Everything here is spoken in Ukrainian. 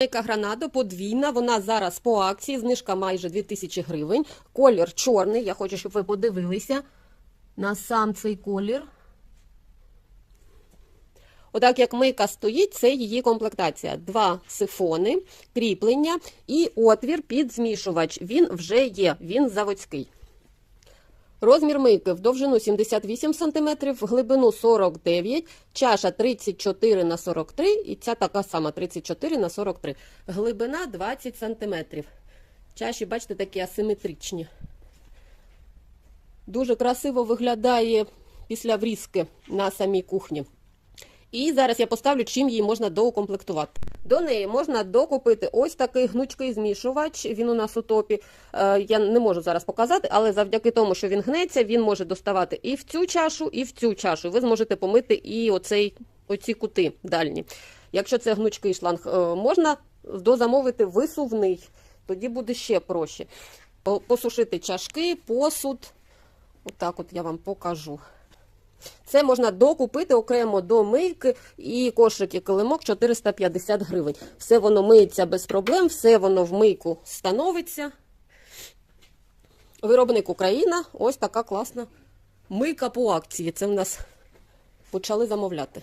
Мейка Гранада подвійна, вона зараз по акції, знижка майже 2000 гривень. Колір чорний, я хочу, щоб ви подивилися на сам цей колір. Отак як мийка стоїть, це її комплектація. Два сифони, кріплення і отвір під змішувач. Він вже є, він заводський. Розмір мийки в довжину 78 см, в глибину 49 чаша 34 на 43 і ця така сама 34 на 43 Глибина 20 см. Чаші, бачите, такі асиметричні. Дуже красиво виглядає після врізки на самій кухні. І зараз я поставлю, чим її можна доукомплектувати. До неї можна докупити ось такий гнучкий змішувач. Він у нас у топі. Е, я не можу зараз показати, але завдяки тому, що він гнеться, він може доставати і в цю чашу, і в цю чашу. Ви зможете помити і оцей, оці кути дальні. Якщо це гнучкий шланг, е, можна дозамовити висувний, тоді буде ще проще. Посушити чашки, посуд. Отак от я вам покажу. Це можна докупити окремо до мийки і кошик і килимок 450 гривень. Все воно миється без проблем, все воно в мийку становиться. Виробник Україна. Ось така класна мийка по акції. Це в нас почали замовляти.